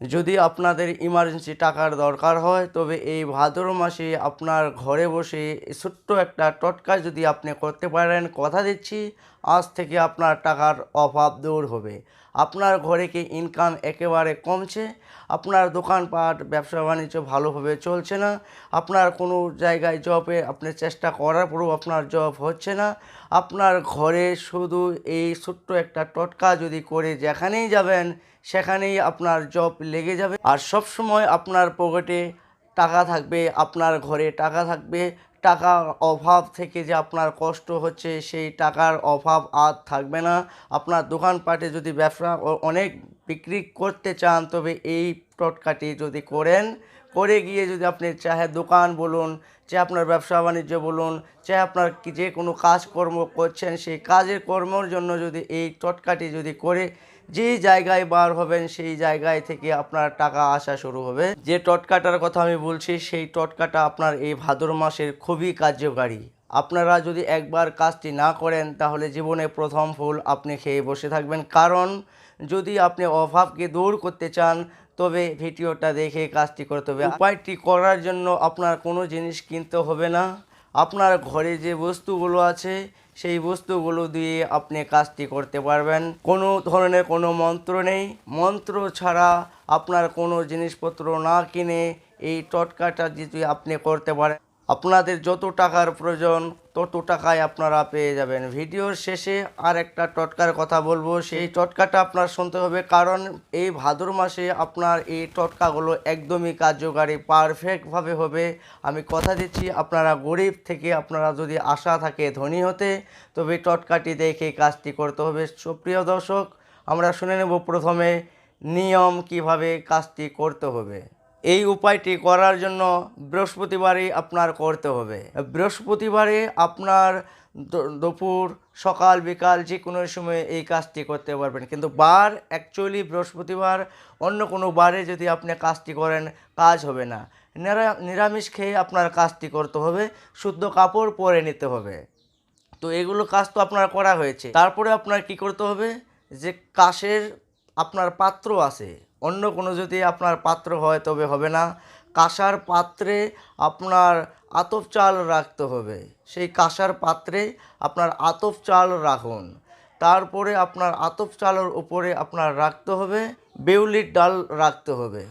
যদি আপনাদের ইমার্জেন্সি টাকার দরকার হয়, তবে এই ভাদ্র মাসে আপনার ঘরে বসে ছোট্ট একটা টটকা যদি আপনি করতে পারেন, কথা দিচ্ছি, আজ থেকে আপনার টাকার অভাব দূর হবে। আপনার ঘরে কি ইনকাম একেবারে কমছে? আপনার দোকানপাট, ব্যবসা বাণিজ্য ভালোভাবে চলছে না? আপনার কোনো জায়গায় জবে আপনি চেষ্টা করার পরেও আপনার জব হচ্ছে না? আপনার ঘরে শুধু এই ছোট্ট একটা টটকা যদি করে যেখানেই যাবেন, সেখানেই আপনার জব লেগে যাবে। আর সব সময় আপনার পকেটে টাকা থাকবে, আপনার ঘরে টাকা থাকবে। টাকার অভাব থেকে যে আপনার কষ্ট হচ্ছে, সেই টাকার অভাব আর থাকবে না। আপনার দোকানপাটে যদি ব্যবসা অনেক বিক্রি করতে চান, তবে এই টটকাটি যদি করেন, করে গিয়ে যদি আপনি চাহে দোকান বলুন, চাহে আপনার ব্যবসা বাণিজ্য বলুন, চাহে আপনার যে কোনো কাজকর্ম করছেন, সেই কাজের কর্মর জন্য যদি এই টটকাটি যদি করে যে জায়গায় বার হবেন, সেই জায়গায় থেকে আপনার টাকা আসা শুরু হবে। যে টটকাটার কথা আমি বলছি, সেই টটকাটা আপনার এই ভাদর মাসের খুবই কার্যকারী। আপনারা যদি একবার কাজটি না করেন, তাহলে জীবনে প্রথম ফুল আপনি খেয়ে বসে থাকবেন। কারণ, যদি আপনি অভাবকে দূর করতে চান, তবে ভিডিওটা দেখে কাজটি করতে হবে। উপায়টি করার জন্য আপনার কোনো জিনিস কিনতে হবে না। আপনার ঘরে যে বস্তুগুলো আছে সেই বস্তুগুলো দিয়ে আপনি কাজটি করতে পারবেন। কোনো ধরনের কোনো মন্ত্র নেই। মন্ত্র ছাড়া আপনার কোনো জিনিসপত্র না কিনে এই টটকাটা যদি আপনি করতে পারেন, আপনাদের যত টাকার প্রয়োজন তত টাকায় আপনারা পেয়ে যাবেন। ভিডিওর শেষে আর একটা টটকার কথা বলব। সেই টটকাটা আপনার শুনতে হবে, কারণ এই ভাদর মাসে আপনার এই টটকাগুলো একদমই কার্যকারী পারফেক্টভাবে হবে। আমি কথা দিচ্ছি, আপনারা গরিব থেকে আপনারা যদি আশা থাকে ধনী হতে, তবে টটকাটি দেখে কাজটি করতে হবে। সুপ্রিয় দর্শক, আমরা শুনে নেব প্রথমে নিয়ম কীভাবে কাজটি করতে হবে। এই উপায়টি করার জন্য বৃহস্পতিবারই আপনার করতে হবে। বৃহস্পতিবারে আপনার দুপুর, সকাল, বিকাল যে কোনো সময় এই কাজটি করতে পারবেন। কিন্তু বার অ্যাকচুয়ালি বৃহস্পতিবার অন্য কোনো বারে যদি আপনি কাজটি করেন, কাজ হবে না। নিরা- নিরামিষ খেয়ে আপনার কাজটি করতে হবে, শুদ্ধ কাপড় পরে নিতে হবে। তো এগুলো কাজ তো আপনার করা হয়েছে। তারপরে আপনার কি করতে হবে? যে কাশের আপনার পাত্র আছে অন্য কোনো যদি আপনার পাত্র হয় তবে হবে না। কাঁসার পাত্রে আপনার আতপ চাল রাখতে হবে। সেই কাঁসার পাত্রে আপনার আতপ চাল রাখুন। তারপরে আপনার আতপ চালের উপরে আপনার রাখতে হবে, বেউলির ডাল রাখতে হবে।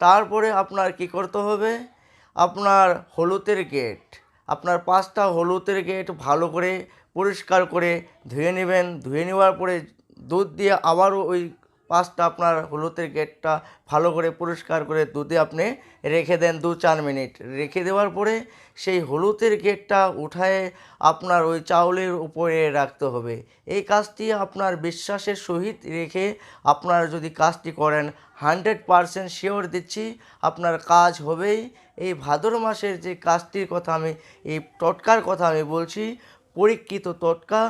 তারপরে আপনার কি করতে হবে? আপনার হলুদের গেট। আপনার পাঁচটা হলুদের গেট ভালো করে পরিষ্কার করে ধুয়ে নেবেন। ধুয়ে নেওয়ার পরে দুধ দিয়ে আবারও ওই পাঁচটা আপনার হলুদের গেটটা ভালো করে পরিষ্কার করে দুধে আপনি রেখে দেন দু চার মিনিট। রেখে দেওয়ার পরে সেই হলুদের গেটটা উঠায় আপনার ওই চাউলের উপরে রাখতে হবে। এই কাজটি আপনার বিশ্বাসের সহিত রেখে আপনার যদি কাজটি করেন, হান্ড্রেড পারসেন্ট শিওর দিচ্ছি আপনার কাজ হবেই। এই ভাদর মাসের যে কাজটির কথা আমি, এই টটকার কথা আমি বলছি পরীক্ষিত তৎকা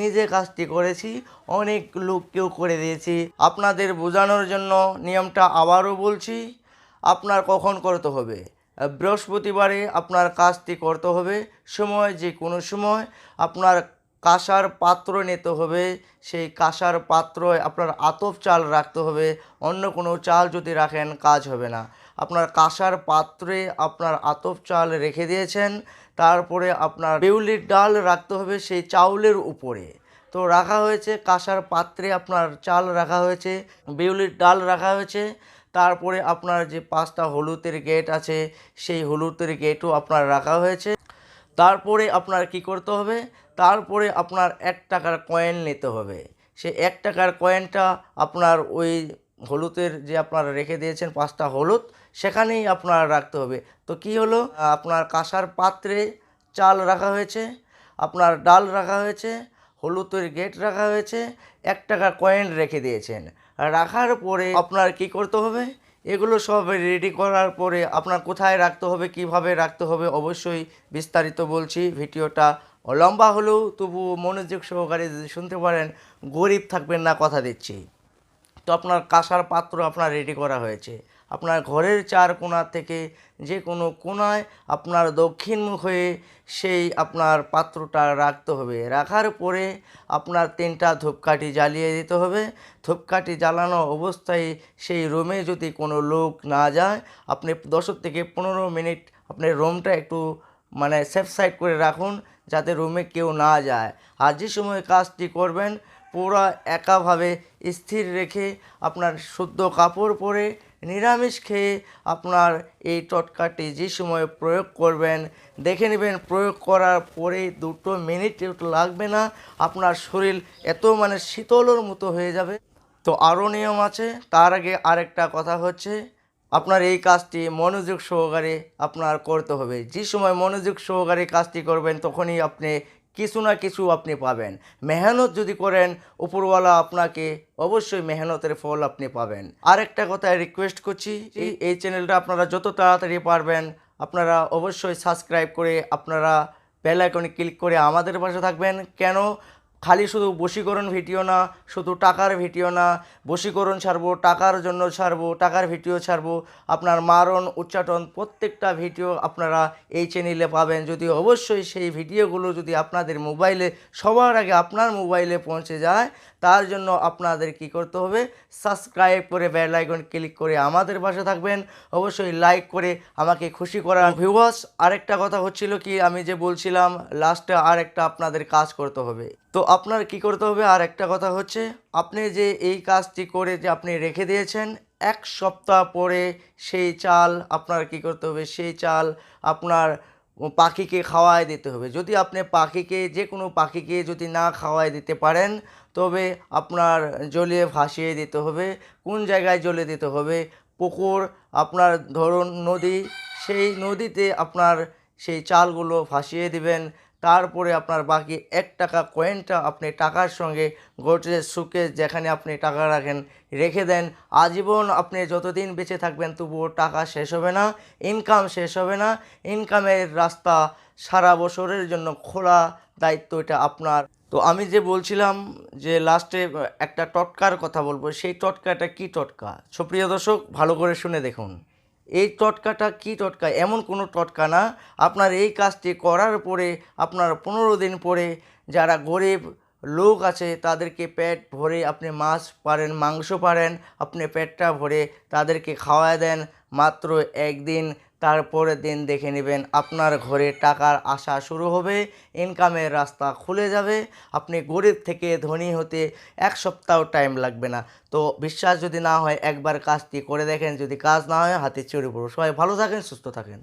নিজে কাজটি করেছি, অনেক লোককেও করে দিয়েছি। আপনাদের বোঝানোর জন্য নিয়মটা আবারও বলছি, আপনার কখন করতে হবে? বৃহস্পতিবারে আপনার কাজটি করতে হবে, সময় যে কোনো সময়। আপনার কাঁসার পাত্র নিতে হবে। সেই কাঁসার পাত্রয় আপনার আতপ চাল রাখতে হবে। অন্য কোনো চাল যদি রাখেন, কাজ হবে না। আপনার কাঁসার পাত্রে আপনার আতপ চাল রেখে দিয়েছেন। তারপরে আপনার বিউলির ডাল রাখতে হবে সেই চাউলের উপরে। তো রাখা হয়েছে, কাঁসার পাত্রে আপনার চাল রাখা হয়েছে, বিউলির ডাল রাখা হয়েছে। তারপরে আপনার যে পাঁচটা হলুদের গেট আছে, সেই হলুদের গেটও আপনার রাখা হয়েছে। তারপরে আপনার কি করতে হবে? তারপরে আপনার এক টাকার কয়েন নিতে হবে। সে এক টাকার কয়েনটা আপনার ওই হলুদের যে আপনারা রেখে দিয়েছেন পাঁচটা হলুদ, সেখানেই আপনার রাখতে হবে। তো কি হলো? আপনার কাঁসার পাত্রে চাল রাখা হয়েছে, আপনার ডাল রাখা হয়েছে, হলুদের গেট রাখা হয়েছে, এক টাকার কয়েন রেখে দিয়েছেন। রাখার পরে আপনার কি করতে হবে? এগুলো সব রেডি করার পরে আপনার কোথায় রাখতে হবে, কীভাবে রাখতে হবে, অবশ্যই বিস্তারিত বলছি। ভিডিওটা লম্বা হলেও তবু মনোযোগ সহকারে যদি শুনতে পারেন, গরিব থাকবেন না কথা দিচ্ছি। তো আপনার কাঁসার পাত্র আপনার রেডি করা হয়েছে। আপনার ঘরের চার কোণা থেকে যে কোনো কোণায় আপনার দক্ষিণমুখ হয়ে সেই আপনার পাত্রটা রাখতে হবে। রাখার পরে আপনার তিনটা ধূপকাঠি জ্বালিয়ে দিতে হবে। ধূপকাঠি জ্বালানো অবস্থায় সেই রুমে যদি কোনো লোক না যায়, আপনি দশ থেকে পনেরো মিনিট আপনার রুমটা একটু মানে সেফ সাইড করে রাখুন যাতে রুমে কেউ না যায়। আর যে সময় কাজটি করবেন, পুরো একাভাবে স্থির রেখে আপনার শুদ্ধ কাপড় পরে নিরামিষ খেয়ে আপনার এই টটকাটি যে সময় প্রয়োগ করবেন, দেখে নেবেন প্রয়োগ করার পরে দুটো মিনিট লাগবে না, আপনার শরীর এত মানে শীতলের মতো হয়ে যাবে। তো আরও নিয়ম আছে, তার আগে আরেকটা কথা হচ্ছে আপনার এই কাজটি মনোযোগ সহকারে আপনার করতে হবে। যে সময় মনোযোগ সহকারে কাজটি করবেন তখনই আপনি কিছু না কিছু আপনি পাবেন। মেহনত যদি করেন উপরওয়ালা আপনাকে অবশ্যই মেহনতের ফল আপনি পাবেন। আরেকটা কথা রিকোয়েস্ট করছি এই এই চ্যানেলটা আপনারা যত তাড়াতাড়ি পারবেন আপনারা অবশ্যই সাবস্ক্রাইব করে আপনারা বেল আইকনে ক্লিক করে আমাদের পাশে থাকবেন। কেন? খালি শুধু বশীকরণ ভিডিও না, শুধু টাকার ভিডিও না, বশীকরণ ছাড়বো, টাকার জন্য ছাড়বো, টাকার ভিডিও ছাড়বো, আপনার মারণ, উচ্চাটন প্রত্যেকটা ভিডিও আপনারা এই চ্যানেলে পাবেন। যদি অবশ্যই সেই ভিডিওগুলো যদি আপনাদের মোবাইলে, সবার আগে আপনার মোবাইলে পৌঁছে যায় তার জন্য আপনাদের কি করতে হবে? সাবস্ক্রাইব করে বেল আইকন ক্লিক করে আমাদের পাশে থাকবেন। অবশ্যই লাইক করে আমাকে খুশি করার। ভিউয়ার্স আরেকটা কথা হচ্ছিল কি? আমি যে বলছিলাম লাস্টে আরেকটা আপনাদের কাজ করতে হবে। তো আপনার কি করতে হবে? আর একটা কথা হচ্ছে, আপনি যে এই কাজটি করে যে আপনি রেখে দিয়েছেন, এক সপ্তাহ পরে সেই চাল আপনার কি করতে হবে? সেই চাল আপনার পাখিকে খাওয়ায় দিতে হবে। যদি আপনি পাখিকে যে কোনো পাখিকে যদি না খাওয়ায় দিতে পারেন তবে আপনার জলে ভাসিয়ে দিতে হবে। কোন জায়গায় জলে দিতে হবে? পুকুর, আপনার ধরুন নদী, সেই নদীতে আপনার সেই চালগুলো ভাসিয়ে দিবেন। তারপরে আপনার বাকি এক টাকা কয়েনটা আপনি টাকার সঙ্গে গোটে সুকে যেখানে আপনি টাকা রাখেন, রেখে দেন। আজীবন আপনি যতদিন বেঁচে থাকবেন তবুও টাকা শেষ হবে না ইনকাম শেষ হবে না। ইনকামের রাস্তা সারা বছরের জন্য খোলা দায়িত্ব এটা আপনার। তো আমি যে বলছিলাম যে লাস্টে একটা টটকার কথা বলব, সেই টটকাটা কি টটকা? সুপ্রিয় দর্শক, ভালো করে শুনে দেখুন। এই টটকাটা কি টটকা? এমন কোনো টটকা না। আপনার এই কাজটি করার পরে, আপনার পনেরো দিন পরে যারা গরিব লোক আছে, তাদেরকে পেট ভরে আপনি মাছ পারেন, মাংস পারেন, আপনি পেটটা ভরে তাদেরকে খাওয়ায় দেন। মাত্র একদিন তারপরের দিন দেখে নেবেন আপনার ঘরে টাকার আশা শুরু হবে ইনকামের রাস্তা খুলে যাবে, আপনি গরিব থেকে ধনী হতে এক সপ্তাহ টাইম লাগবে না। তো বিশ্বাস যদি না হয় একবার কাজটি করে দেখেন, যদি কাজ না হয় হাতে চড়ে পড়ো। সবাই ভালো থাকেন, সুস্থ থাকেন।